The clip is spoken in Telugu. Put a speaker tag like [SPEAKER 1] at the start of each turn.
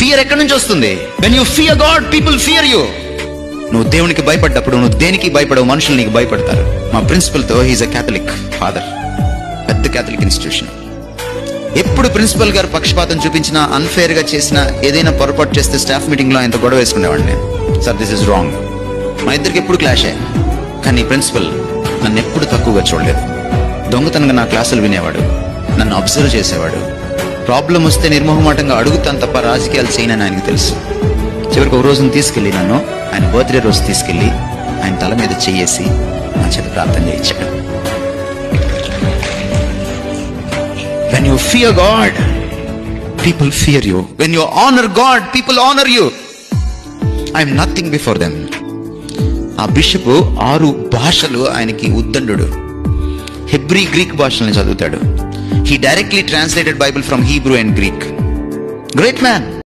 [SPEAKER 1] ఫియర్ ఎక్కడి నుంచి వస్తుంది? When you fear God people fear you నువ్వు దేవునికి భయపడ్డప్పుడు నువ్వు దేనికి భయపడవు? మనుషులు నీకు భయపడతారు. మా ప్రిన్సిపల్తో అ క్యాథలిక్ ఫాదర్ పెద్ద క్యాథలిక్ ఇన్స్టిట్యూషన్ ఎప్పుడు ప్రిన్సిపల్ గారు పక్షపాతం చూపించినా అన్ఫేర్గా చేసినా ఏదైనా పొరపాటు చేస్తే స్టాఫ్ మీటింగ్లో ఆయన గొడవ వేసుకునేవాడిని. సార్ దిస్ ఇస్ రాంగ్ మా ఇద్దరికి ఎప్పుడు క్లాషే కానీ ప్రిన్సిపల్ నన్ను ఎప్పుడు తక్కువగా చూడలేదు. దొంగతనంగా నా క్లాసులు వినేవాడు. నన్ను అబ్జర్వ్ చేసేవాడు. ప్రాబ్లం వస్తే నిర్మోహమాటంగా అడుగుతాను తప్ప రాజకీయాలు చేయనని ఆయనకు తెలుసు. చివరికి ఒక రోజును తీసుకెళ్ళి నన్ను ఆయన బర్త్డే రోజు తీసుకెళ్ళి ఆయన తల మీద చేయేసి నా చేత ప్రార్థన చేయించాడు. When you fear God people fear you when you honour God people honour you I'm nothing before them ఆ బిషప్ ఆరు భాషలు ఆయనకి ఉద్దండు హెబ్రీ గ్రీక్ భాషల్ని చదువుతాడు. He directly translated Bible from Hebrew and Greek. Great man.